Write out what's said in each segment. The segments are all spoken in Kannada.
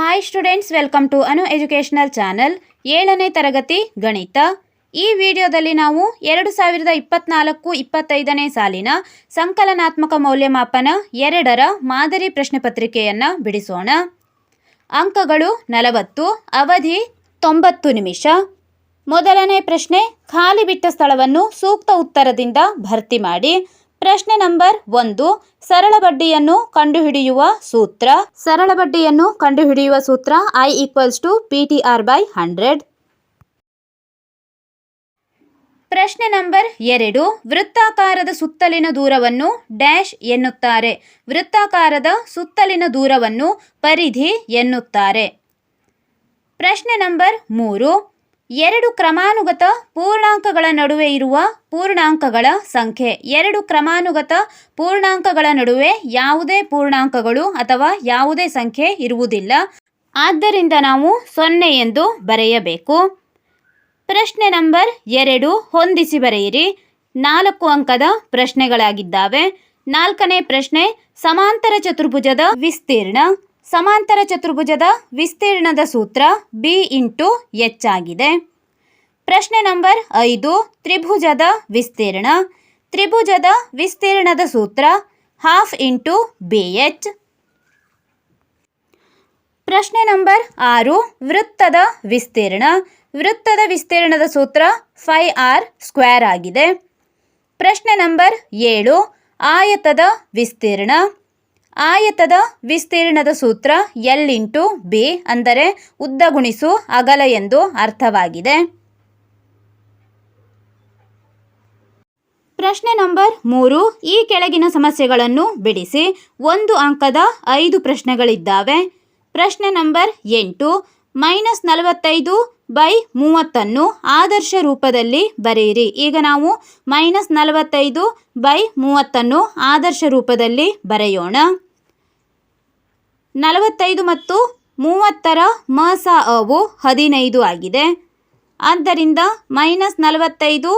Hi students welcome to Anu educational channel ಏಳನೇ ತರಗತಿ ಗಣಿತ. ಈ ವಿಡಿಯೋದಲ್ಲಿ ನಾವು ಎರಡು ಸಾವಿರದ ಇಪ್ಪತ್ನಾಲ್ಕು ಇಪ್ಪತ್ತೈದನೇ ಸಾಲಿನ ಸಂಕಲನಾತ್ಮಕ ಮೌಲ್ಯಮಾಪನ ಎರಡರ ಮಾದರಿ ಪ್ರಶ್ನೆ ಪತ್ರಿಕೆಯನ್ನು ಬಿಡಿಸೋಣ. ಅಂಕಗಳು ನಲವತ್ತು, ಅವಧಿ ತೊಂಬತ್ತು ನಿಮಿಷ. ಮೊದಲನೇ ಪ್ರಶ್ನೆ, ಖಾಲಿ ಬಿಟ್ಟ ಸ್ಥಳವನ್ನು ಸೂಕ್ತ ಉತ್ತರದಿಂದ ಭರ್ತಿ ಮಾಡಿ. ಪ್ರಶ್ನೆ ನಂಬರ್ ಒಂದು, ಸರಳ ಬಡ್ಡಿಯನ್ನು ಕಂಡುಹಿಡಿಯುವ ಸೂತ್ರ. ಸರಳ ಬಡ್ಡಿಯನ್ನು ಕಂಡುಹಿಡಿಯುವ ಸೂತ್ರ I equals to P T R by hundred ಪ್ರಶ್ನೆ ನಂಬರ್ ಎರಡು, ವೃತ್ತಾಕಾರದ ಸುತ್ತಲಿನ ದೂರವನ್ನು ಡ್ಯಾಶ್ ಎನ್ನುತ್ತಾರೆ. ವೃತ್ತಾಕಾರದ ಸುತ್ತಲಿನ ದೂರವನ್ನು ಪರಿಧಿ ಎನ್ನುತ್ತಾರೆ. ಪ್ರಶ್ನೆ ನಂಬರ್ ಮೂರು ಎರಡು ಕ್ರಮಾನುಗತ ಪೂರ್ಣಾಂಕಗಳ ನಡುವೆ ಇರುವ ಪೂರ್ಣಾಂಕಗಳ ಸಂಖ್ಯೆ. ಎರಡು ಕ್ರಮಾನುಗತ ಪೂರ್ಣಾಂಕಗಳ ನಡುವೆ ಯಾವುದೇ ಪೂರ್ಣಾಂಕಗಳು ಅಥವಾ ಯಾವುದೇ ಸಂಖ್ಯೆ ಇರುವುದಿಲ್ಲ. ಆದ್ದರಿಂದ ನಾವು ಸೊನ್ನೆ ಎಂದು ಬರೆಯಬೇಕು. ಪ್ರಶ್ನೆ ನಂಬರ್ ಎರಡು ಹೊಂದಿಸಿ ಬರೆಯಿರಿ. ನಾಲ್ಕು ಅಂಕದ ಪ್ರಶ್ನೆಗಳಾಗಿದ್ದಾವೆ. ನಾಲ್ಕನೇ ಪ್ರಶ್ನೆ, ಸಮಾಂತರ ಚತುರ್ಭುಜದ ವಿಸ್ತೀರ್ಣ. ಸಮಾಂತರ ಚತುರ್ಭುಜದ ವಿಸ್ತೀರ್ಣದ ಸೂತ್ರ ಬಿ ಇಂಟು ಎಚ್ ಆಗಿದೆ. ಪ್ರಶ್ನೆ ನಂಬರ್ ಐದು, ತ್ರಿಭುಜದ ವಿಸ್ತೀರ್ಣ. ತ್ರಿಭುಜದ ವಿಸ್ತೀರ್ಣದ ಸೂತ್ರ ಹಾಫ್ ಇಂಟು ಬಿ ಎಚ್ ಪ್ರಶ್ನೆ ನಂಬರ್ ಆರು, ವೃತ್ತದ ವಿಸ್ತೀರ್ಣ. ವೃತ್ತದ ವಿಸ್ತೀರ್ಣದ ಸೂತ್ರ ಫೈ ಆರ್ ಸ್ಕ್ವೇರ್ ಆಗಿದೆ. ಪ್ರಶ್ನೆ ನಂಬರ್ ಏಳು, ಆಯತದ ವಿಸ್ತೀರ್ಣ. ಆಯತದ ವಿಸ್ತೀರ್ಣದ ಸೂತ್ರ ಎಲ್ ಇಂಟು ಬಿ ಅಂದರೆ ಉದ್ದ ಗುಣಿಸು ಅಗಲ ಎಂದು ಅರ್ಥವಾಗಿದೆ. ಪ್ರಶ್ನೆ ನಂಬರ್ ಮೂರು. ಈ ಕೆಳಗಿನ ಸಮಸ್ಯೆಗಳನ್ನು ಬಿಡಿಸಿ. ಒಂದು ಅಂಕದ ಐದು ಪ್ರಶ್ನೆಗಳಿದ್ದಾವೆ. ಪ್ರಶ್ನೆ ನಂಬರ್ ಎಂಟು. ಮೈನಸ್ ನಲವತ್ತೈದು ಬೈ ಮೂವತ್ತನ್ನು ಆದರ್ಶ ರೂಪದಲ್ಲಿ ಬರೆಯಿರಿ. ಈಗ ನಾವು ಮೈನಸ್ ನಲವತ್ತೈದು ಬೈ ಮೂವತ್ತನ್ನು ಆದರ್ಶ ರೂಪದಲ್ಲಿ ಬರೆಯೋಣ. ನಲವತ್ತೈದು ಮತ್ತು ಮೂವತ್ತರ ಮಸ ಅವು ಹದಿನೈದು ಆಗಿದೆ. ಆದ್ದರಿಂದ ಮೈನಸ್ ನಲವತ್ತೈದು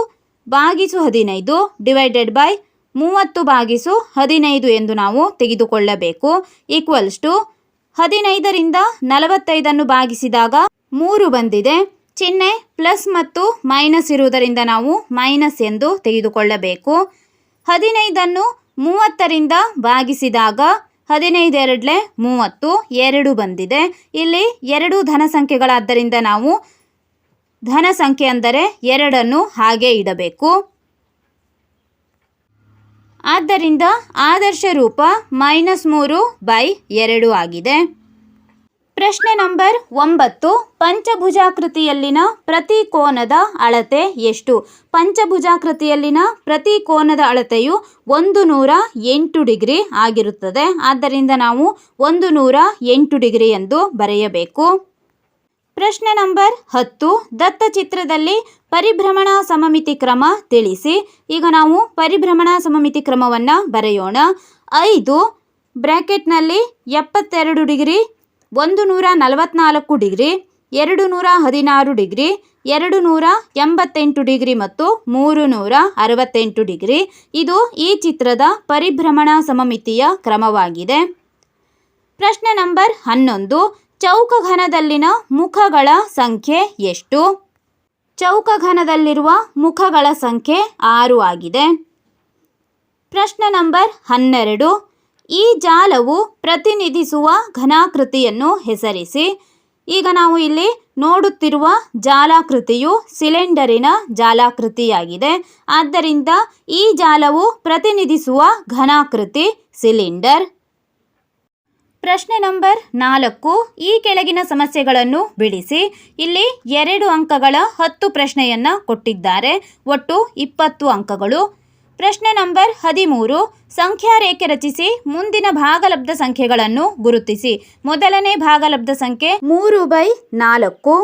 ಬಾಗಿಸು ಹದಿನೈದು ಡಿವೈಡೆಡ್ ಬೈ ಮೂವತ್ತು ಬಾಗಿಸು ಹದಿನೈದು ಎಂದು ನಾವು ತೆಗೆದುಕೊಳ್ಳಬೇಕು. ಈಕ್ವಲ್ಸ್ ಟು ಹದಿನೈದರಿಂದ ನಲವತ್ತೈದನ್ನು ಭಾಗಿಸಿದಾಗ ಮೂರು ಬಂದಿದೆ. ಚಿಹ್ನೆ ಪ್ಲಸ್ ಮತ್ತು ಮೈನಸ್ ಇರುವುದರಿಂದ ನಾವು ಮೈನಸ್ ಎಂದು ತೆಗೆದುಕೊಳ್ಳಬೇಕು. ಹದಿನೈದನ್ನು ಮೂವತ್ತರಿಂದ ಭಾಗಿಸಿದಾಗ ಹದಿನೈದು ಎರಡಲೆ ಮೂವತ್ತು, ಎರಡು ಬಂದಿದೆ. ಇಲ್ಲಿ ಎರಡು ಧನ ಸಂಖ್ಯೆಗಳಾದ್ದರಿಂದ ನಾವು ಧನ ಸಂಖ್ಯೆ ಅಂದರೆ ಎರಡನ್ನು ಹಾಗೆ ಇಡಬೇಕು. ಆದ್ದರಿಂದ ಆದರ್ಶ ರೂಪ ಮೈನಸ್ ಮೂರು ಬೈ ಎರಡು ಆಗಿದೆ. ಪ್ರಶ್ನೆ ನಂಬರ್ ಒಂಬತ್ತು. ಪಂಚಭುಜಾಕೃತಿಯಲ್ಲಿನ ಪ್ರತಿ ಕೋನದ ಅಳತೆ ಎಷ್ಟು? ಪಂಚಭುಜಾಕೃತಿಯಲ್ಲಿನ ಪ್ರತಿ ಕೋನದ ಅಳತೆಯು ಒಂದು ನೂರ ಎಂಟು ಡಿಗ್ರಿ ಆಗಿರುತ್ತದೆ. ಆದ್ದರಿಂದ ನಾವು ಒಂದು ನೂರ ಎಂಟು ಡಿಗ್ರಿ ಎಂದು ಬರೆಯಬೇಕು. ಪ್ರಶ್ನೆ ನಂಬರ್ ಹತ್ತು. ದತ್ತಚಿತ್ರದಲ್ಲಿ ಪರಿಭ್ರಮಣ ಸಮಮಿತಿ ಕ್ರಮ ತಿಳಿಸಿ. ಈಗ ನಾವು ಪರಿಭ್ರಮಣ ಸಮಮಿತಿ ಕ್ರಮವನ್ನು ಬರೆಯೋಣ. ಐದು. ಬ್ರ್ಯಾಕೆಟ್ನಲ್ಲಿ ಎಪ್ಪತ್ತೆರಡು ಡಿಗ್ರಿ ಒಂದು ನೂರ ನಲವತ್ನಾಲ್ಕು ಡಿಗ್ರಿ, ಎರಡು ನೂರ ಹದಿನಾರು ಡಿಗ್ರಿ, ಎರಡು ನೂರ ಎಂಬತ್ತೆಂಟು ಡಿಗ್ರಿ ಮತ್ತು ಮೂರು ನೂರ ಅರವತ್ತೆಂಟು ಡಿಗ್ರಿ. ಇದು ಈ ಚಿತ್ರದ ಪರಿಭ್ರಮಣ ಸಮಮಿತಿಯ ಕ್ರಮವಾಗಿದೆ. ಪ್ರಶ್ನೆ ನಂಬರ್ ಹನ್ನೊಂದು, ಚೌಕಘನದಲ್ಲಿನ ಮುಖಗಳ ಸಂಖ್ಯೆ ಎಷ್ಟು? ಚೌಕಘನದಲ್ಲಿರುವ ಮುಖಗಳ ಸಂಖ್ಯೆ ಆರು ಆಗಿದೆ. ಪ್ರಶ್ನೆ ನಂಬರ್ ಹನ್ನೆರಡು ಈ ಜಾಲವು ಪ್ರತಿನಿಧಿಸುವ ಘನಾಕೃತಿಯನ್ನು ಹೆಸರಿಸಿ, ಈಗ ನಾವು ಇಲ್ಲಿ ನೋಡುತ್ತಿರುವ ಜಾಲಾಕೃತಿಯು ಸಿಲಿಂಡರಿನ ಜಾಲಾಕೃತಿಯಾಗಿದೆ. ಆದ್ದರಿಂದ ಈ ಜಾಲವು ಪ್ರತಿನಿಧಿಸುವ ಘನಾಕೃತಿ ಸಿಲಿಂಡರ್. ಪ್ರಶ್ನೆ ನಂಬರ್ ನಾಲ್ಕು, ಈ ಕೆಳಗಿನ ಸಮಸ್ಯೆಗಳನ್ನು ಬಿಡಿಸಿ. ಇಲ್ಲಿ ಎರಡು ಅಂಕಗಳ ಹತ್ತು ಪ್ರಶ್ನೆಯನ್ನು ಕೊಟ್ಟಿದ್ದಾರೆ. ಒಟ್ಟು ಇಪ್ಪತ್ತು ಅಂಕಗಳು. ಪ್ರಶ್ನೆ ನಂಬರ್ ಹದಿಮೂರು. ಸಂಖ್ಯಾ ರೇಖೆ ರಚಿಸಿ ಮುಂದಿನ ಭಾಗಲಬ್ಧ ಸಂಖ್ಯೆಗಳನ್ನು ಗುರುತಿಸಿ. ಮೊದಲನೇ ಭಾಗಲಬ್ಧ ಸಂಖ್ಯೆ ಮೂರು ಬೈ ನಾಲ್ಕು.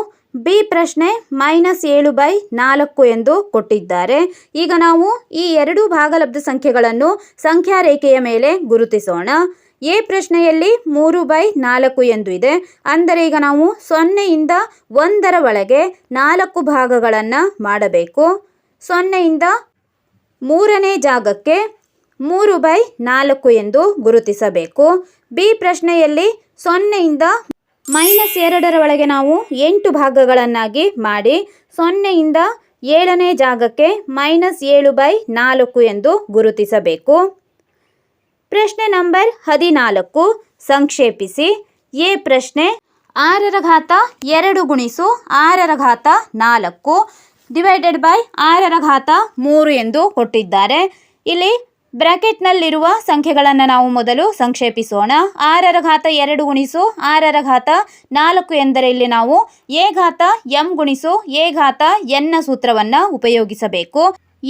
ಬಿ ಪ್ರಶ್ನೆ ಮೈನಸ್ ಏಳು ಬೈ ನಾಲ್ಕು ಎಂದು ಕೊಟ್ಟಿದ್ದಾರೆ. ಈಗ ನಾವು ಈ ಎರಡು ಭಾಗಲಬ್ಧ ಸಂಖ್ಯೆಗಳನ್ನು ಸಂಖ್ಯಾ ರೇಖೆಯ ಮೇಲೆ ಗುರುತಿಸೋಣ. ಎ ಪ್ರಶ್ನೆಯಲ್ಲಿ ಮೂರು ಬೈ ನಾಲ್ಕು ಎಂದು ಇದೆ. ಅಂದರೆ ಈಗ ನಾವು ಸೊನ್ನೆಯಿಂದ ಒಂದರ ಒಳಗೆ ನಾಲ್ಕು ಭಾಗಗಳನ್ನು ಮಾಡಬೇಕು. ಸೊನ್ನೆಯಿಂದ ಮೂರನೇ ಜಾಗಕ್ಕೆ ಮೂರು ಬೈ ನಾಲ್ಕು ಎಂದು ಗುರುತಿಸಬೇಕು. ಬಿ ಪ್ರಶ್ನೆಯಲ್ಲಿ ಸೊನ್ನೆಯಿಂದ ಮೈನಸ್ ಎರಡರ ಒಳಗೆ ನಾವು ಎಂಟು ಭಾಗಗಳನ್ನಾಗಿ ಮಾಡಿ ಸೊನ್ನೆಯಿಂದ ಏಳನೇ ಜಾಗಕ್ಕೆ ಮೈನಸ್ ಏಳು ಬೈ ನಾಲ್ಕು ಎಂದು ಗುರುತಿಸಬೇಕು. ಪ್ರಶ್ನೆ ನಂಬರ್ ಹದಿನಾಲ್ಕು. ಸಂಕ್ಷೇಪಿಸಿ. ಎ ಪ್ರಶ್ನೆ ಆರರ ಘಾತ ಎರಡು ಗುಣಿಸು ಆರರ ಘಾತ ನಾಲ್ಕು. ಡಿವೈಡೆಡ್ ಬೈ ಆರರ ಘಾತ ಮೂರು ಎಂದು ಕೊಟ್ಟಿದ್ದಾರೆ. ಇಲ್ಲಿ ಬ್ರಾಕೆಟ್ನಲ್ಲಿರುವ ಸಂಖ್ಯೆಗಳನ್ನು ನಾವು ಮೊದಲು ಸಂಕ್ಷೇಪಿಸೋಣ. ಆರರ ಘಾತ ಎರಡು ಗುಣಿಸು ಆರರ ಘಾತ ನಾಲ್ಕು ಎಂದರೆ ಇಲ್ಲಿ ನಾವು ಎ ಘಾತ ಎಂ ಗುಣಿಸು, ಎ ಘಾತ ಎನ್ನ ಸೂತ್ರವನ್ನು ಉಪಯೋಗಿಸಬೇಕು.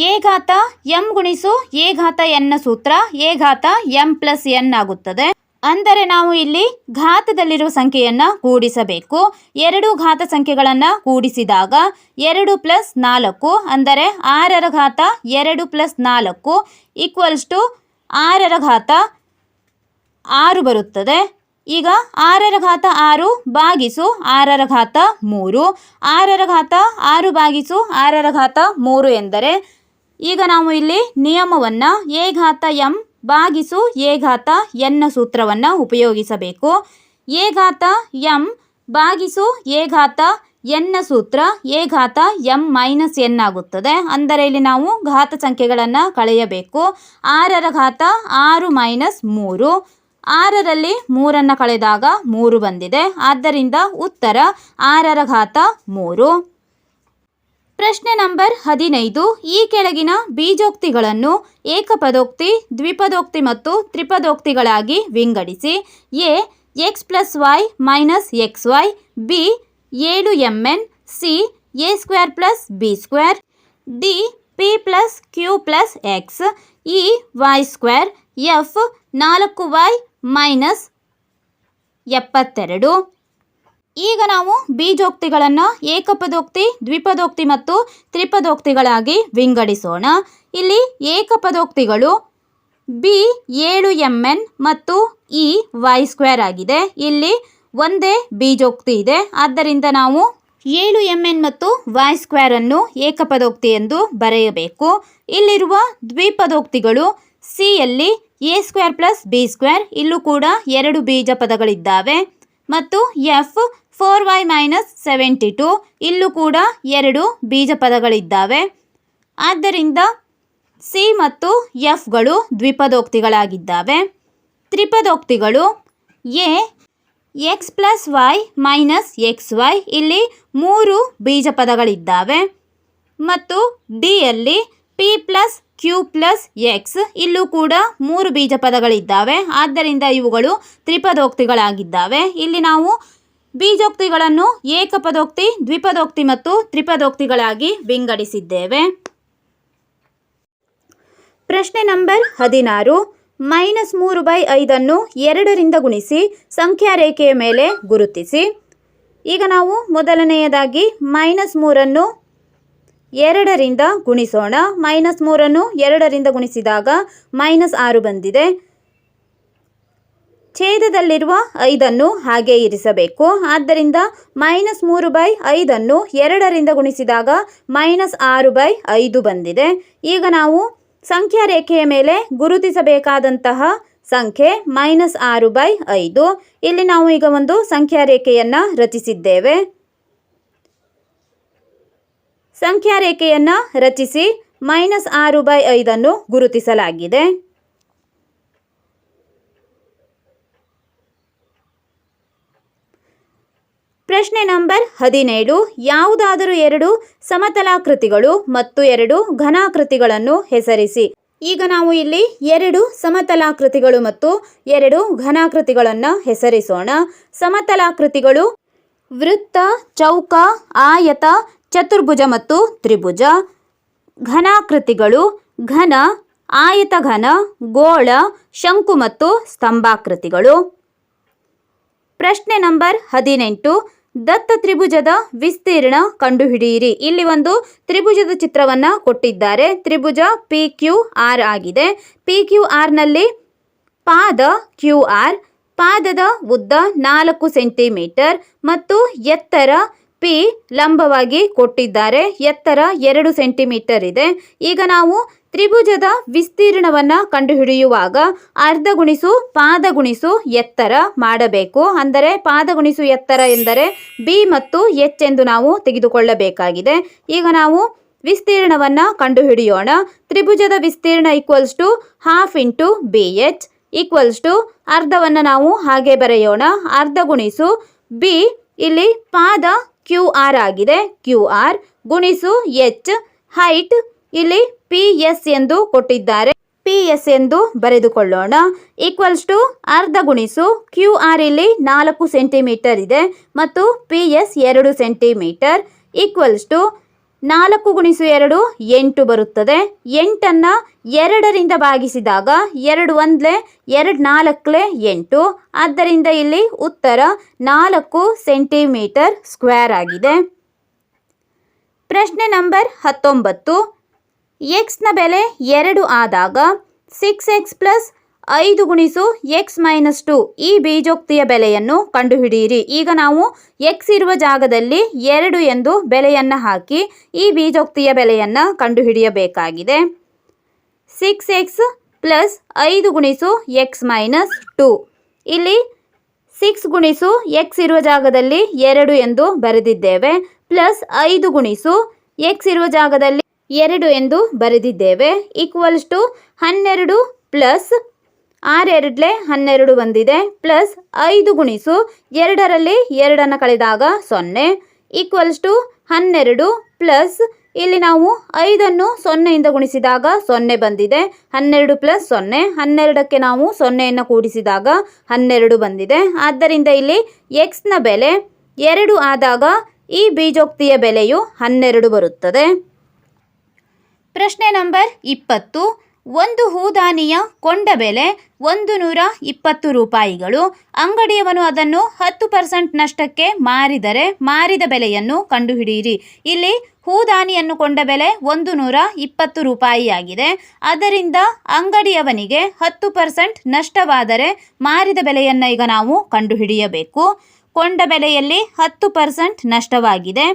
ಎ ಘಾತ ಎಂ ಗುಣಿಸು, ಎ ಘಾತ ಎನ್ನ ಸೂತ್ರ, ಎ ಘಾತ ಎಂ ಪ್ಲಸ್ ಎನ್ ಆಗುತ್ತದೆ. ಅಂದರೆ ನಾವು ಇಲ್ಲಿ ಘಾತದಲ್ಲಿರುವ ಸಂಖ್ಯೆಯನ್ನು ಕೂಡಿಸಬೇಕು. ಎರಡು ಘಾತ ಸಂಖ್ಯೆಗಳನ್ನು ಕೂಡಿಸಿದಾಗ ಎರಡು ಪ್ಲಸ್ ನಾಲ್ಕು ಅಂದರೆ ಆರರ ಘಾತ ಎರಡು ಪ್ಲಸ್ ನಾಲ್ಕು ಈಕ್ವಲ್ಸ್ ಟು ಆರರ ಘಾತ ಆರು ಬರುತ್ತದೆ. ಈಗ ಆರರ ಘಾತ ಆರು ಬಾಗಿಸು ಆರರ ಘಾತ ಮೂರು. ಆರರ ಘಾತ ಆರು ಬಾಗಿಸು ಆರರ ಘಾತ ಮೂರು ಎಂದರೆ ಈಗ ನಾವು ಇಲ್ಲಿ ನಿಯಮವನ್ನು ಎ ಘಾತ ಎಂ ಬಾಗಿಸು ಏಘಾತ ಘಾತ ಎನ್ನ ಸೂತ್ರವನ್ನು ಉಪಯೋಗಿಸಬೇಕು. ಏಘಾತ ಘಾತ ಎಂ ಭಾಗಿಸು ಏಘಾತ ಘಾತ ಎನ್ನ ಸೂತ್ರ, ಏಘಾತ ಘಾತ ಎಂ ಮೈನಸ್ ಎನ್ ಆಗುತ್ತದೆ. ಅಂದರೆ ಇಲ್ಲಿ ನಾವು ಘಾತ ಸಂಖ್ಯೆಗಳನ್ನು ಕಳೆಯಬೇಕು. ಆರರ ಘಾತ ಆರು ಮೈನಸ್ ಮೂರು. ಆರರಲ್ಲಿ ಮೂರನ್ನು ಕಳೆದಾಗ ಮೂರು ಬಂದಿದೆ. ಆದ್ದರಿಂದ ಉತ್ತರ ಆರರ ಘಾತ ಮೂರು. ಪ್ರಶ್ನೆ ನಂಬರ್ ಹದಿನೈದು. ಈ ಕೆಳಗಿನ ಬೀಜೋಕ್ತಿಗಳನ್ನು ಏಕಪದೋಕ್ತಿ, ದ್ವಿಪದೋಕ್ತಿ ಮತ್ತು ತ್ರಿಪದೋಕ್ತಿಗಳಾಗಿ ವಿಂಗಡಿಸಿ. A, X plus Y minus X Y, B ಏಳು M N C A square plus B square, D P plus Q plus X, E Y square, F ನಾಲ್ಕು ವೈ ಮೈನಸ್ ಎಪ್ಪತ್ತೆರಡು. ಈಗ ನಾವು ಬೀಜೋಕ್ತಿಗಳನ್ನು ಏಕಪದೋಕ್ತಿ, ದ್ವಿಪದೋಕ್ತಿ ಮತ್ತು ತ್ರಿಪದೋಕ್ತಿಗಳಾಗಿ ವಿಂಗಡಿಸೋಣ. ಇಲ್ಲಿ ಏಕಪದೋಕ್ತಿಗಳು ಬಿ ಏಳು ಎಂ ಎನ್ ಮತ್ತು ಇ ವೈ ಸ್ಕ್ವೇರ್ ಆಗಿದೆ. ಇಲ್ಲಿ ಒಂದೇ ಬೀಜೋಕ್ತಿ ಇದೆ. ಆದ್ದರಿಂದ ನಾವು ಏಳು ಎಂ ಎನ್ ಮತ್ತು ವೈ ಸ್ಕ್ವೇರ್ ಅನ್ನು ಏಕಪದೋಕ್ತಿ ಎಂದು ಬರೆಯಬೇಕು. ಇಲ್ಲಿರುವ ದ್ವಿಪದೋಕ್ತಿಗಳು ಸಿಯಲ್ಲಿ A square plus B square ಇಲ್ಲೂ ಕೂಡ ಎರಡು ಬೀಜ ಪದಗಳಿದ್ದಾವೆ ಮತ್ತು F four Y minus seventy two ಇಲ್ಲೂ ಕೂಡ ಎರಡು ಬೀಜ ಪದಗಳಿದ್ದಾವೆ ಆದ್ದರಿಂದ ಸಿ ಮತ್ತು ಎಫ್ಗಳು ದ್ವಿಪದೋಕ್ತಿಗಳಾಗಿದ್ದಾವೆ. ತ್ರಿಪದೋಕ್ತಿಗಳು A X plus Y minus X Y ಇಲ್ಲಿ ಮೂರು ಬೀಜ ಪದಗಳಿದ್ದಾವೆ ಮತ್ತು ಡಿಯಲ್ಲಿ P plus Q plus X ಇಲ್ಲೂ ಕೂಡ ಮೂರು ಬೀಜ ಪದಗಳಿದ್ದಾವೆ ಆದ್ದರಿಂದ ಇವುಗಳು ತ್ರಿಪದೋಕ್ತಿಗಳಾಗಿದ್ದಾವೆ. ಇಲ್ಲಿ ನಾವು ಬೀಜೋಕ್ತಿಗಳನ್ನು ಏಕಪದೋಕ್ತಿ, ದ್ವಿಪದೋಕ್ತಿ ಮತ್ತು ತ್ರಿಪದೋಕ್ತಿಗಳಾಗಿ ವಿಂಗಡಿಸಿದ್ದೇವೆ. ಪ್ರಶ್ನೆ ನಂಬರ್ ಹದಿನಾರು. ಮೈನಸ್ ಮೂರು ಬೈ ಐದನ್ನು ಎರಡರಿಂದ ಗುಣಿಸಿ ಸಂಖ್ಯಾ ರೇಖೆಯ ಮೇಲೆ ಗುರುತಿಸಿ. ಈಗ ನಾವು ಮೊದಲನೆಯದಾಗಿ ಮೈನಸ್ ಮೂರನ್ನು ಎರಡರಿಂದ ಗುಣಿಸೋಣ. ಮೈನಸ್ ಮೂರನ್ನು ಎರಡರಿಂದ ಗುಣಿಸಿದಾಗ ಮೈನಸ್ ಆರು ಬಂದಿದೆ. ಛೇದದಲ್ಲಿರುವ ಐದನ್ನು ಹಾಗೆ ಇರಿಸಬೇಕು. ಆದ್ದರಿಂದ ಮೈನಸ್ ಮೂರು ಬೈ ಐದನ್ನು ಎರಡರಿಂದ ಗುಣಿಸಿದಾಗ ಮೈನಸ್ ಆರು ಬೈ ಐದು ಬಂದಿದೆ. ಈಗ ನಾವು ಸಂಖ್ಯಾ ರೇಖೆಯ ಮೇಲೆ ಗುರುತಿಸಬೇಕಾದಂತಹ ಸಂಖ್ಯೆ ಮೈನಸ್ ಆರು ಬೈ ಐದು. ಇಲ್ಲಿ ನಾವು ಈಗ ಒಂದು ಸಂಖ್ಯಾ ರೇಖೆಯನ್ನು ರಚಿಸಿದ್ದೇವೆ. ಸಂಖ್ಯಾ ರೇಖೆಯನ್ನು ರಚಿಸಿ ಮೈನಸ್ ಆರು ಬೈ ಐದನ್ನು ಗುರುತಿಸಲಾಗಿದೆ. ಪ್ರಶ್ನೆ ನಂಬರ್ ಹದಿನೇಳು, ಯಾವುದಾದರೂ ಎರಡು ಸಮತಲಾಕೃತಿಗಳು ಮತ್ತು ಎರಡು ಘನಾಕೃತಿಗಳನ್ನು ಹೆಸರಿಸಿ. ಈಗ ನಾವು ಇಲ್ಲಿ ಎರಡು ಸಮತಲಾಕೃತಿಗಳು ಮತ್ತು ಎರಡು ಘನಾಕೃತಿಗಳನ್ನು ಹೆಸರಿಸೋಣ. ಸಮತಲಾಕೃತಿಗಳು ವೃತ್ತ, ಚೌಕ, ಆಯತ ಚತುರ್ಭುಜ ಮತ್ತು ತ್ರಿಭುಜ. ಘನಾಕೃತಿಗಳು ಘನ, ಆಯತ ಘನ, ಗೋಳ, ಶಂಕು ಮತ್ತು ಸ್ತಂಭಾಕೃತಿಗಳು. ಪ್ರಶ್ನೆ ನಂಬರ್ ಹದಿನೆಂಟು. ದತ್ತ ತ್ರಿಭುಜದ ವಿಸ್ತೀರ್ಣ ಕಂಡುಹಿಡಿಯಿರಿ. ಇಲ್ಲಿ ಒಂದು ತ್ರಿಭುಜದ ಚಿತ್ರವನ್ನ ಕೊಟ್ಟಿದ್ದಾರೆ. ತ್ರಿಭುಜ ಪಿ ಕ್ಯೂ ಆರ್ ಆಗಿದೆ. ಪಿ ಕ್ಯೂ ಆರ್ನಲ್ಲಿ ಪಾದ ಕ್ಯೂ ಆರ್ ಪಾದದ ಉದ್ದ ನಾಲ್ಕು ಸೆಂಟಿಮೀಟರ್ ಮತ್ತು ಎತ್ತರ ಪಿ ಲಂಬವಾಗಿ ಕೊಟ್ಟಿದ್ದಾರೆ. ಎತ್ತರ ಎರಡು ಸೆಂಟಿಮೀಟರ್ ಇದೆ. ಈಗ ನಾವು ತ್ರಿಭುಜದ ವಿಸ್ತೀರ್ಣವನ್ನು ಕಂಡುಹಿಡಿಯುವಾಗ ಅರ್ಧ ಗುಣಿಸು ಪಾದ ಗುಣಿಸು ಎತ್ತರ ಮಾಡಬೇಕು. ಅಂದರೆ ಪಾದ ಗುಣಿಸು ಎತ್ತರ ಎಂದರೆ ಬಿ ಮತ್ತು ಎಚ್ ಎಂದು ನಾವು ತೆಗೆದುಕೊಳ್ಳಬೇಕಾಗಿದೆ. ಈಗ ನಾವು ವಿಸ್ತೀರ್ಣವನ್ನು ಕಂಡುಹಿಡಿಯೋಣ. ತ್ರಿಭುಜದ ವಿಸ್ತೀರ್ಣ equals to half into B H equals to ಅರ್ಧವನ್ನು ನಾವು ಹಾಗೆ ಬರೆಯೋಣ. ಅರ್ಧ ಗುಣಿಸು ಬಿ ಇಲ್ಲಿ ಪಾದ ಕ್ಯೂ ಆರ್ ಆಗಿದೆ. ಕ್ಯೂ ಆರ್ ಗುಣಿಸು ಎಚ್ ಹೈಟ್ ಇಲ್ಲಿ ಪಿ ಎಸ್ ಎಂದು ಕೊಟ್ಟಿದ್ದಾರೆ. ಪಿ ಎಸ್ ಎಂದು ಬರೆದುಕೊಳ್ಳೋಣ. ಈಕ್ವಲ್ಸ್ ಟು ಅರ್ಧ ಗುಣಿಸು ಕ್ಯೂ ಆರ್ ಇಲ್ಲಿ ನಾಲ್ಕು ಸೆಂಟಿಮೀಟರ್ ಇದೆ ಮತ್ತು ಪಿ ಎಸ್ ಎರಡು ಸೆಂಟಿಮೀಟರ್. ಈಕ್ವಲ್ಸ್ ಟು ನಾಲ್ಕು ಗುಣಿಸು ಎರಡು ಎಂಟು ಬರುತ್ತದೆ. ಎಂಟನ್ನು ಎರಡರಿಂದ ಭಾಗಿಸಿದಾಗ ಎರಡು ಒಂದ್ಲೆ, ಎರಡು ನಾಲ್ಕಲೆ ಎಂಟು. ಆದ್ದರಿಂದ ಇಲ್ಲಿ ಉತ್ತರ ನಾಲ್ಕು ಸೆಂಟಿಮೀಟರ್ ಸ್ಕ್ವೇರ್ ಆಗಿದೆ. ಪ್ರಶ್ನೆ ನಂಬರ್ ಹತ್ತೊಂಬತ್ತು. ಎಕ್ಸ್ನ ಬೆಲೆ ಎರಡು ಆದಾಗ ಸಿಕ್ಸ್ ಎಕ್ಸ್ ಪ್ಲಸ್ ಐದು ಗುಣಿಸು ಎಕ್ಸ್ ಮೈನಸ್ ಟು ಈ ಬೀಜೋಕ್ತಿಯ ಬೆಲೆಯನ್ನು ಕಂಡುಹಿಡಿಯಿರಿ. ಈಗ ನಾವು ಎಕ್ಸ್ ಇರುವ ಜಾಗದಲ್ಲಿ ಎರಡು ಎಂದು ಬೆಲೆಯನ್ನು ಹಾಕಿ ಈ ಬೀಜೋಕ್ತಿಯ ಬೆಲೆಯನ್ನು ಕಂಡುಹಿಡಿಯಬೇಕಾಗಿದೆ. ಸಿಕ್ಸ್ ಎಕ್ಸ್ ಪ್ಲಸ್ ಐದು ಗುಣಿಸು ಎಕ್ಸ್ ಮೈನಸ್ ಟು ಇಲ್ಲಿ ಸಿಕ್ಸ್ ಗುಣಿಸು ಎಕ್ಸ್ ಇರುವ ಜಾಗದಲ್ಲಿ ಎರಡು ಎಂದು ಬರೆದಿದ್ದೇವೆ. ಪ್ಲಸ್ ಐದು ಗುಣಿಸು ಎಕ್ಸ್ ಇರುವ ಜಾಗದಲ್ಲಿ ಎರಡು ಎಂದು ಬರೆದಿದ್ದೇವೆ. ಈಕ್ವಲ್ಸ್ ಟು ಹನ್ನೆರಡು ಪ್ಲಸ್ ಆರೆರಡ್ಲೆ ಹನ್ನೆರಡು ಬಂದಿದೆ, ಪ್ಲಸ್ ಐದು ಗುಣಿಸು ಎರಡರಲ್ಲಿ ಎರಡನ್ನು ಕಳೆದಾಗ ಸೊನ್ನೆ, ಈಕ್ವಲ್ಸ್ ಟು ಹನ್ನೆರಡು, ಪ್ಲಸ್ ಇಲ್ಲಿ ನಾವು ಐದನ್ನು ಸೊನ್ನೆಯಿಂದ ಗುಣಿಸಿದಾಗ ಸೊನ್ನೆ ಬಂದಿದೆ, ಹನ್ನೆರಡು ಪ್ಲಸ್ ಸೊನ್ನೆ, ಹನ್ನೆರಡಕ್ಕೆ ನಾವು ಸೊನ್ನೆಯನ್ನು ಕೂಡಿಸಿದಾಗ ಹನ್ನೆರಡು ಬಂದಿದೆ. ಆದ್ದರಿಂದ ಇಲ್ಲಿ ಎಕ್ಸ್ನ ಬೆಲೆ ಎರಡು ಆದಾಗ ಈ ಬೀಜೋಕ್ತಿಯ ಬೆಲೆಯು ಹನ್ನೆರಡು ಬರುತ್ತದೆ. ಪ್ರಶ್ನೆ ನಂಬರ್ ಇಪ್ಪತ್ತು. ಒಂದು ಹೂದಾನಿಯ ಕೊಂಡ ಬೆಲೆ ಒಂದು ನೂರ ಇಪ್ಪತ್ತು ರೂಪಾಯಿಗಳು. ಅಂಗಡಿಯವನು ಅದನ್ನು ಹತ್ತು ಪರ್ಸೆಂಟ್ ನಷ್ಟಕ್ಕೆ ಮಾರಿದರೆ ಮಾರಿದ ಬೆಲೆಯನ್ನು ಕಂಡುಹಿಡಿಯಿರಿ. ಇಲ್ಲಿ ಹೂದಾನಿಯನ್ನು ಕೊಂಡ ಬೆಲೆ ಒಂದು ನೂರ ಇಪ್ಪತ್ತು ರೂಪಾಯಿಯಾಗಿದೆ. ಅದರಿಂದ ಅಂಗಡಿಯವನಿಗೆ ಹತ್ತು ಪರ್ಸೆಂಟ್ ನಷ್ಟವಾದರೆ ಮಾರಿದ ಬೆಲೆಯನ್ನು ಈಗ ನಾವು ಕಂಡುಹಿಡಿಯಬೇಕು. ಕೊಂಡ ಬೆಲೆಯಲ್ಲಿ ಹತ್ತು ಪರ್ಸೆಂಟ್ ನಷ್ಟವಾಗಿದೆ.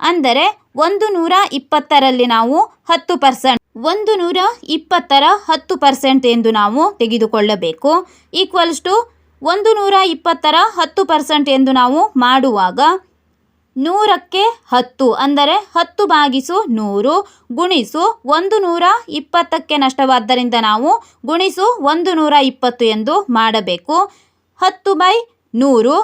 ಅಂದರೆ ಒಂದು ನೂರ ಇಪ್ಪತ್ತರಲ್ಲಿ ನಾವು ಹತ್ತು ಪರ್ಸೆಂಟ್ ಒಂದು ನೂರ ಇಪ್ಪತ್ತರ ಹತ್ತು ಪರ್ಸೆಂಟ್ ಎಂದು ನಾವು ತೆಗೆದುಕೊಳ್ಳಬೇಕು. ಈಕ್ವಲ್ಸ್ ಟು ಒಂದು ನೂರ ಇಪ್ಪತ್ತರ ಹತ್ತು ಪರ್ಸೆಂಟ್ ಎಂದು ನಾವು ಮಾಡುವಾಗ ನೂರಕ್ಕೆ ಹತ್ತು, ಅಂದರೆ ಹತ್ತು ಭಾಗಿಸು ನೂರು ಗುಣಿಸು ಒಂದು ನೂರ ಇಪ್ಪತ್ತಕ್ಕೆ ನಷ್ಟವಾದ್ದರಿಂದ ನಾವು ಗುಣಿಸು ಒಂದು ನೂರ ಇಪ್ಪತ್ತು ಎಂದು ಮಾಡಬೇಕು. ಹತ್ತು ಬೈ ನೂರು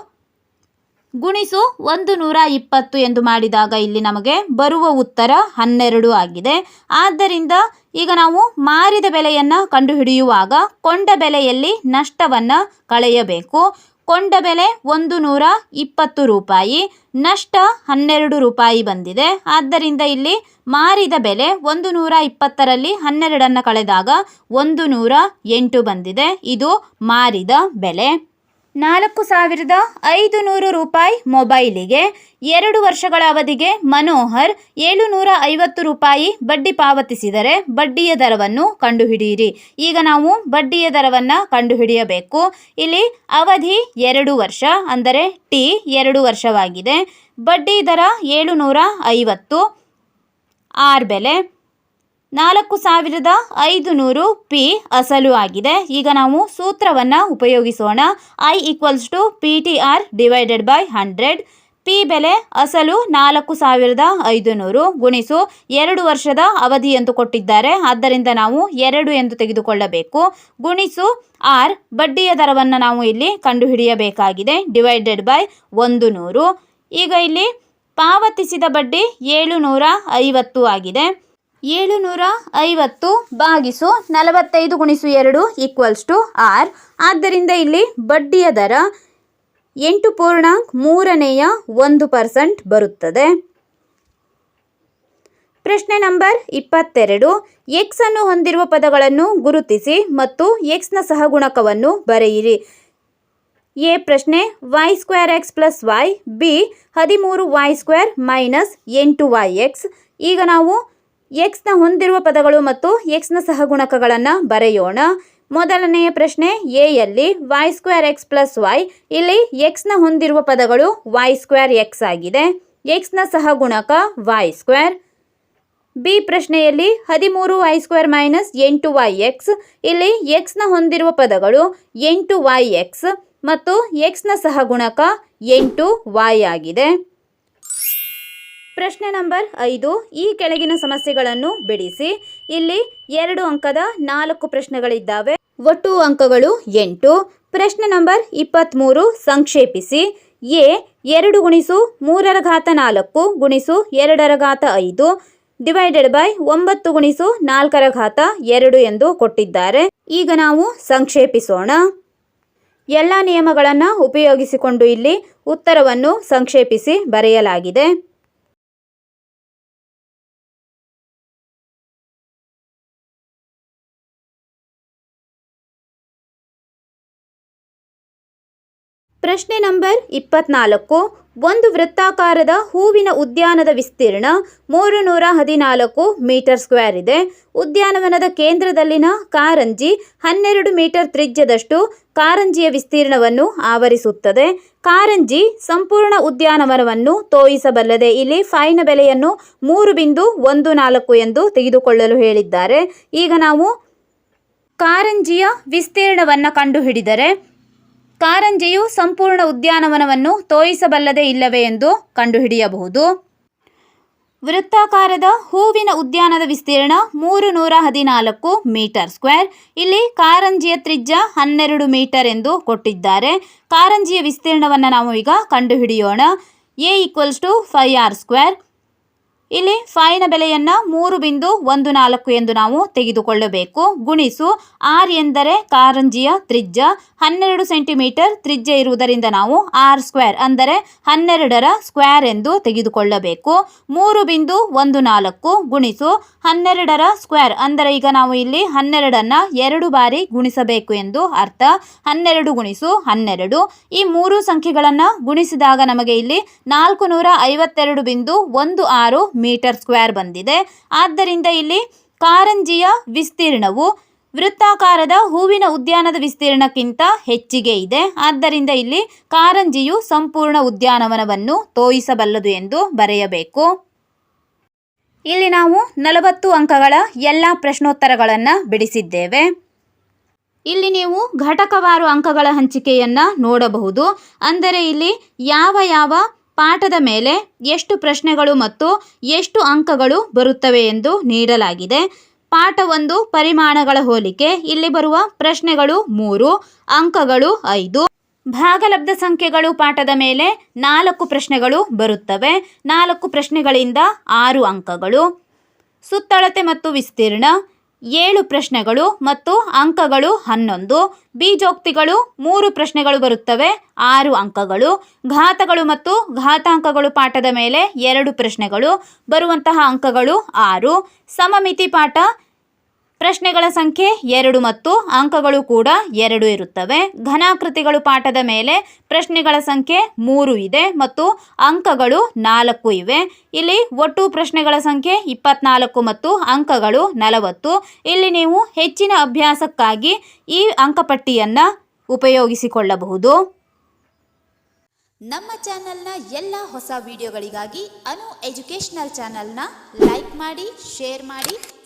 ಗುಣಿಸು ಒಂದು ನೂರ ಇಪ್ಪತ್ತು ಎಂದು ಮಾಡಿದಾಗ ಇಲ್ಲಿ ನಮಗೆ ಬರುವ ಉತ್ತರ ಹನ್ನೆರಡು ಆಗಿದೆ. ಆದ್ದರಿಂದ ಈಗ ನಾವು ಮಾರಿದ ಬೆಲೆಯನ್ನು ಕಂಡುಹಿಡಿಯುವಾಗ ಕೊಂಡ ಬೆಲೆಯಲ್ಲಿ ನಷ್ಟವನ್ನು ಕಳೆಯಬೇಕು. ಕೊಂಡ ಬೆಲೆ ಒಂದು ನೂರ ಇಪ್ಪತ್ತು ರೂಪಾಯಿ, ನಷ್ಟ ಹನ್ನೆರಡು ರೂಪಾಯಿ ಬಂದಿದೆ. ಆದ್ದರಿಂದ ಇಲ್ಲಿ ಮಾರಿದ ಬೆಲೆ ಒಂದು ನೂರ ಇಪ್ಪತ್ತರಲ್ಲಿ ಹನ್ನೆರಡನ್ನು ಕಳೆದಾಗ ಒಂದು ನೂರ ಎಂಟು ಬಂದಿದೆ. ಇದು ಮಾರಿದ ಬೆಲೆ. ನಾಲ್ಕು ಸಾವಿರದ ಐದು ನೂರು ರೂಪಾಯಿ ಮೊಬೈಲಿಗೆ, ಎರಡು ವರ್ಷಗಳ ಅವಧಿಗೆ ಮನೋಹರ್ ಏಳುನೂರ ಐವತ್ತು ರೂಪಾಯಿ ಬಡ್ಡಿ ಪಾವತಿಸಿದರೆ ಬಡ್ಡಿಯ ದರವನ್ನು ಕಂಡುಹಿಡಿಯಿರಿ. ಈಗ ನಾವು ಬಡ್ಡಿಯ ದರವನ್ನು ಕಂಡುಹಿಡಿಯಬೇಕು. ಇಲ್ಲಿ ಅವಧಿ ಎರಡು ವರ್ಷ, ಅಂದರೆ ಟಿ ಎರಡು ವರ್ಷವಾಗಿದೆ. ಬಡ್ಡಿ ದರ ಏಳುನೂರ ಐವತ್ತು. ಆರ್ ಬೆಲೆ. ನಾಲ್ಕು ಸಾವಿರದ ಐದು ನೂರು ಪಿ ಅಸಲು ಆಗಿದೆ. ಈಗ ನಾವು ಸೂತ್ರವನ್ನು ಉಪಯೋಗಿಸೋಣ. I equals to P T R divided by hundred P ಬೆಲೆ ಅಸಲು ನಾಲ್ಕು ಸಾವಿರದ ಐದು ನೂರು ಗುಣಿಸು ಎರಡು ವರ್ಷದ ಅವಧಿ ಎಂದು ಕೊಟ್ಟಿದ್ದಾರೆ. ಆದ್ದರಿಂದ ನಾವು ಎರಡು ಎಂದು ತೆಗೆದುಕೊಳ್ಳಬೇಕು. ಗುಣಿಸು ಆರ್ ಬಡ್ಡಿಯ ದರವನ್ನು ನಾವು ಇಲ್ಲಿ ಕಂಡುಹಿಡಿಯಬೇಕಾಗಿದೆ. ಡಿವೈಡೆಡ್ ಬೈ ಒಂದು ನೂರು ಈಗ ಇಲ್ಲಿ ಪಾವತಿಸಿದ ಬಡ್ಡಿ ಏಳು ನೂರ ಐವತ್ತು ಆಗಿದೆ. ಏಳು ನೂರ ಐವತ್ತು ಭಾಗಿಸು ನಲವತ್ತೈದು ಗುಣಿಸು ಎರಡು ಈಕ್ವಲ್ಸ್ ಟು ಆರ್. ಆದ್ದರಿಂದ ಇಲ್ಲಿ ಬಡ್ಡಿಯ ದರ ಎಂಟು ಪೂರ್ಣಾಂಕ್ ಮೂರನೆಯ ಒಂದು ಪರ್ಸೆಂಟ್ ಬರುತ್ತದೆ. ಪ್ರಶ್ನೆ ನಂಬರ್ ಇಪ್ಪತ್ತೆರಡು. ಎಕ್ಸ್ ಅನ್ನು ಹೊಂದಿರುವ ಪದಗಳನ್ನು ಗುರುತಿಸಿ ಮತ್ತು ಎಕ್ಸ್ನ ಸಹಗುಣಕವನ್ನು ಬರೆಯಿರಿ. ಎ ಪ್ರಶ್ನೆ Y square X plus Y B ಹದಿಮೂರು ವೈ ಸ್ಕ್ವೇರ್ ಮೈನಸ್ ಎಂಟು ವೈ ಎಕ್ಸ್ ಈಗ ನಾವು ಎಕ್ಸ್ನ ಹೊಂದಿರುವ ಪದಗಳು ಮತ್ತು ಎಕ್ಸ್ನ ಸಹಗುಣಕಗಳನ್ನು ಬರೆಯೋಣ. ಮೊದಲನೆಯ ಪ್ರಶ್ನೆ ಎಯಲ್ಲಿ Y square X plus Y ಇಲ್ಲಿ ಎಕ್ಸ್ನ ಹೊಂದಿರುವ ಪದಗಳು ವೈ ಸ್ಕ್ವೇರ್ ಎಕ್ಸ್ ಆಗಿದೆ. ಎಕ್ಸ್ನ ಸಹಗುಣಕ ವೈ ಸ್ಕ್ವೇರ್ ಬಿ ಪ್ರಶ್ನೆಯಲ್ಲಿ ಹದಿಮೂರು ವೈ ಸ್ಕ್ವೇರ್ ಮೈನಸ್ ಎಂಟು ವೈ ಎಕ್ಸ್ ಇಲ್ಲಿ ಎಕ್ಸ್ನ ಹೊಂದಿರುವ ಪದಗಳು ಎಂಟು ವೈ ಎಕ್ಸ್ ಮತ್ತು ಎಕ್ಸ್ನ ಸಹಗುಣಕ ಎಂಟು ವೈ ಆಗಿದೆ. ಪ್ರಶ್ನೆ ನಂಬರ್ ಐದು. ಈ ಕೆಳಗಿನ ಸಮಸ್ಯೆಗಳನ್ನು ಬಿಡಿಸಿ. ಇಲ್ಲಿ ಎರಡು ಅಂಕದ ನಾಲ್ಕು ಪ್ರಶ್ನೆಗಳಿದ್ದಾವೆ. ಒಟ್ಟು ಅಂಕಗಳು ಎಂಟು. ಪ್ರಶ್ನೆ ನಂಬರ್ ಇಪ್ಪತ್ತ್ಮೂರು ಸಂಕ್ಷೇಪಿಸಿ. ಎ ಎರಡು ಗುಣಿಸು ಮೂರರ ಘಾತ ನಾಲ್ಕು ಗುಣಿಸು ಎರಡರ ಘಾತ ಐದು ಡಿವೈಡೆಡ್ ಬೈ ಒಂಬತ್ತು ಗುಣಿಸು ನಾಲ್ಕರ ಘಾತ ಎರಡು ಎಂದು ಕೊಟ್ಟಿದ್ದಾರೆ. ಈಗ ನಾವು ಸಂಕ್ಷೇಪಿಸೋಣ. ಎಲ್ಲ ನಿಯಮಗಳನ್ನು ಉಪಯೋಗಿಸಿಕೊಂಡು ಇಲ್ಲಿ ಉತ್ತರವನ್ನು ಸಂಕ್ಷೇಪಿಸಿ ಬರೆಯಲಾಗಿದೆ. ಪ್ರಶ್ನೆ ನಂಬರ್ ಇಪ್ಪತ್ನಾಲ್ಕು. ಒಂದು ವೃತ್ತಾಕಾರದ ಹೂವಿನ ಉದ್ಯಾನದ ವಿಸ್ತೀರ್ಣ ಮೂರು ನೂರ ಹದಿನಾಲ್ಕು ಮೀಟರ್ ಸ್ಕ್ವೇರ್ ಇದೆ. ಉದ್ಯಾನವನದ ಕೇಂದ್ರದಲ್ಲಿನ ಕಾರಂಜಿ ಹನ್ನೆರಡು ಮೀಟರ್ ತ್ರಿಜ್ಯದಷ್ಟು ಕಾರಂಜಿಯ ವಿಸ್ತೀರ್ಣವನ್ನು ಆವರಿಸುತ್ತದೆ. ಕಾರಂಜಿ ಸಂಪೂರ್ಣ ಉದ್ಯಾನವನವನ್ನು ತೋಯಿಸಬಲ್ಲದೆ ಇಲ್ಲಿ ಫೈನ ಬೆಲೆಯನ್ನು ಮೂರು ಬಿಂದು ಒಂದು ನಾಲ್ಕು ಎಂದು ತೆಗೆದುಕೊಳ್ಳಲು ಹೇಳಿದ್ದಾರೆ. ಈಗ ನಾವು ಕಾರಂಜಿಯ ವಿಸ್ತೀರ್ಣವನ್ನು ಕಂಡುಹಿಡಿದರೆ ಕಾರಂಜಿಯು ಸಂಪೂರ್ಣ ಉದ್ಯಾನವನವನ್ನು ತೋರಿಸಬಲ್ಲದೇ ಇಲ್ಲವೇ ಎಂದು ಕಂಡುಹಿಡಿಯಬಹುದು. ವೃತ್ತಾಕಾರದ ಹೂವಿನ ಉದ್ಯಾನದ ವಿಸ್ತೀರ್ಣ ಮೂರು ನೂರ ಹದಿನಾಲ್ಕು ಮೀಟರ್ ಸ್ಕ್ವೇರ್. ಇಲ್ಲಿ ಕಾರಂಜಿಯ ತ್ರಿಜ್ಯ ಹನ್ನೆರಡು ಮೀಟರ್ ಎಂದು ಕೊಟ್ಟಿದ್ದಾರೆ. ಕಾರಂಜಿಯ ವಿಸ್ತೀರ್ಣವನ್ನು ನಾವು ಈಗ ಕಂಡುಹಿಡಿಯೋಣ. A equals to pi R square. ಇಲ್ಲಿ ಫೈನ ಬೆಲೆಯನ್ನು ಮೂರು ಬಿಂದು ಒಂದು ನಾಲ್ಕು ಎಂದು ನಾವು ತೆಗೆದುಕೊಳ್ಳಬೇಕು. ಗುಣಿಸು ಆರ್ ಎಂದರೆ ಕಾರಂಜಿಯ ತ್ರಿಜ್ಯ. ಹನ್ನೆರಡು ಸೆಂಟಿಮೀಟರ್ ತ್ರಿಜ್ಯ ಇರುವುದರಿಂದ ನಾವು ಆರ್ ಸ್ಕ್ವೇರ್ ಅಂದರೆ ಹನ್ನೆರಡರ ಸ್ಕ್ವೇರ್ ಎಂದು ತೆಗೆದುಕೊಳ್ಳಬೇಕು. ಮೂರು ಬಿಂದು ಒಂದು ನಾಲ್ಕು ಗುಣಿಸು ಹನ್ನೆರಡರ ಸ್ಕ್ವೇರ್ ಅಂದರೆ ಈಗ ನಾವು ಇಲ್ಲಿ ಹನ್ನೆರಡನ್ನು ಎರಡು ಬಾರಿ ಗುಣಿಸಬೇಕು ಎಂದು ಅರ್ಥ. ಹನ್ನೆರಡು ಗುಣಿಸು ಹನ್ನೆರಡು. ಈ ಮೂರು ಸಂಖ್ಯೆಗಳನ್ನು ಗುಣಿಸಿದಾಗ ನಮಗೆ ಇಲ್ಲಿ ನಾಲ್ಕು ನೂರ ಐವತ್ತೆರಡು ಬಿಂದು ಒಂದು ಆರು ಮೀಟರ್ ಸ್ಕ್ವೇರ್ ಬಂದಿದೆ. ಆದ್ದರಿಂದ ಇಲ್ಲಿ ಕಾರಂಜಿಯ ವಿಸ್ತೀರ್ಣವು ವೃತ್ತಾಕಾರದ ಹೂವಿನ ಉದ್ಯಾನದ ವಿಸ್ತೀರ್ಣಕ್ಕಿಂತ ಹೆಚ್ಚಿಗೆ ಇದೆ. ಆದ್ದರಿಂದ ಇಲ್ಲಿ ಕಾರಂಜಿಯು ಸಂಪೂರ್ಣ ಉದ್ಯಾನವನವನ್ನು ತೋಯಿಸಬಲ್ಲದು ಎಂದು ಬರೆಯಬೇಕು. ಇಲ್ಲಿ ನಾವು ನಲವತ್ತು ಅಂಕಗಳ ಎಲ್ಲ ಪ್ರಶ್ನೋತ್ತರಗಳನ್ನು ಬಿಡಿಸಿದ್ದೇವೆ. ಇಲ್ಲಿ ನೀವು ಘಟಕವಾರು ಅಂಕಗಳ ಹಂಚಿಕೆಯನ್ನು ನೋಡಬಹುದು. ಅಂದರೆ ಇಲ್ಲಿ ಯಾವ ಯಾವ ಪಾಠದ ಮೇಲೆ ಎಷ್ಟು ಪ್ರಶ್ನೆಗಳು ಮತ್ತು ಎಷ್ಟು ಅಂಕಗಳು ಬರುತ್ತವೆ ಎಂದು ನೀಡಲಾಗಿದೆ. ಪಾಠ ಒಂದು, ಪರಿಮಾಣಗಳ ಹೋಲಿಕೆ. ಇಲ್ಲಿ ಬರುವ ಪ್ರಶ್ನೆಗಳು ಮೂರು, ಅಂಕಗಳು ಐದು. ಭಾಗಲಬ್ಧ ಸಂಖ್ಯೆಗಳು ಪಾಠದ ಮೇಲೆ ನಾಲ್ಕು ಪ್ರಶ್ನೆಗಳು ಬರುತ್ತವೆ. ನಾಲ್ಕು ಪ್ರಶ್ನೆಗಳಿಂದ ಆರು ಅಂಕಗಳು. ಸುತ್ತಳತೆ ಮತ್ತು ವಿಸ್ತೀರ್ಣ. ಏಳು ಪ್ರಶ್ನೆಗಳು ಮತ್ತು ಅಂಕಗಳು ಹನ್ನೊಂದು, ಬೀಜೋಕ್ತಿಗಳು ಮೂರು ಪ್ರಶ್ನೆಗಳು ಬರುತ್ತವೆ, ಆರು ಅಂಕಗಳು. ಘಾತಗಳು ಮತ್ತು ಘಾತಾಂಕಗಳು ಪಾಠದ ಮೇಲೆ ಎರಡು ಪ್ರಶ್ನೆಗಳು, ಬರುವಂತಹ ಅಂಕಗಳು ಆರು. ಸಮಮಿತಿ ಪಾಠ ಪ್ರಶ್ನೆಗಳ ಸಂಖ್ಯೆ ಎರಡು ಮತ್ತು ಅಂಕಗಳು ಕೂಡ ಎರಡು ಇರುತ್ತವೆ. ಘನಾಕೃತಿಗಳು ಪಾಠದ ಮೇಲೆ ಪ್ರಶ್ನೆಗಳ ಸಂಖ್ಯೆ ಮೂರು ಇದೆ ಮತ್ತು ಅಂಕಗಳು ನಾಲ್ಕು ಇವೆ. ಇಲ್ಲಿ ಒಟ್ಟು ಪ್ರಶ್ನೆಗಳ ಸಂಖ್ಯೆ ಇಪ್ಪತ್ನಾಲ್ಕು ಮತ್ತು ಅಂಕಗಳು ನಲವತ್ತು. ಇಲ್ಲಿ ನೀವು ಹೆಚ್ಚಿನ ಅಭ್ಯಾಸಕ್ಕಾಗಿ ಈ ಅಂಕಪಟ್ಟಿಯನ್ನು ಉಪಯೋಗಿಸಿಕೊಳ್ಳಬಹುದು. ನಮ್ಮ ಚಾನೆಲ್ನ ಎಲ್ಲ ಹೊಸ ವಿಡಿಯೋಗಳಿಗಾಗಿ ಅನು ಎಜುಕೇಷನಲ್ ಚಾನೆಲ್ನ ಲೈಕ್ ಮಾಡಿ, ಶೇರ್ ಮಾಡಿ.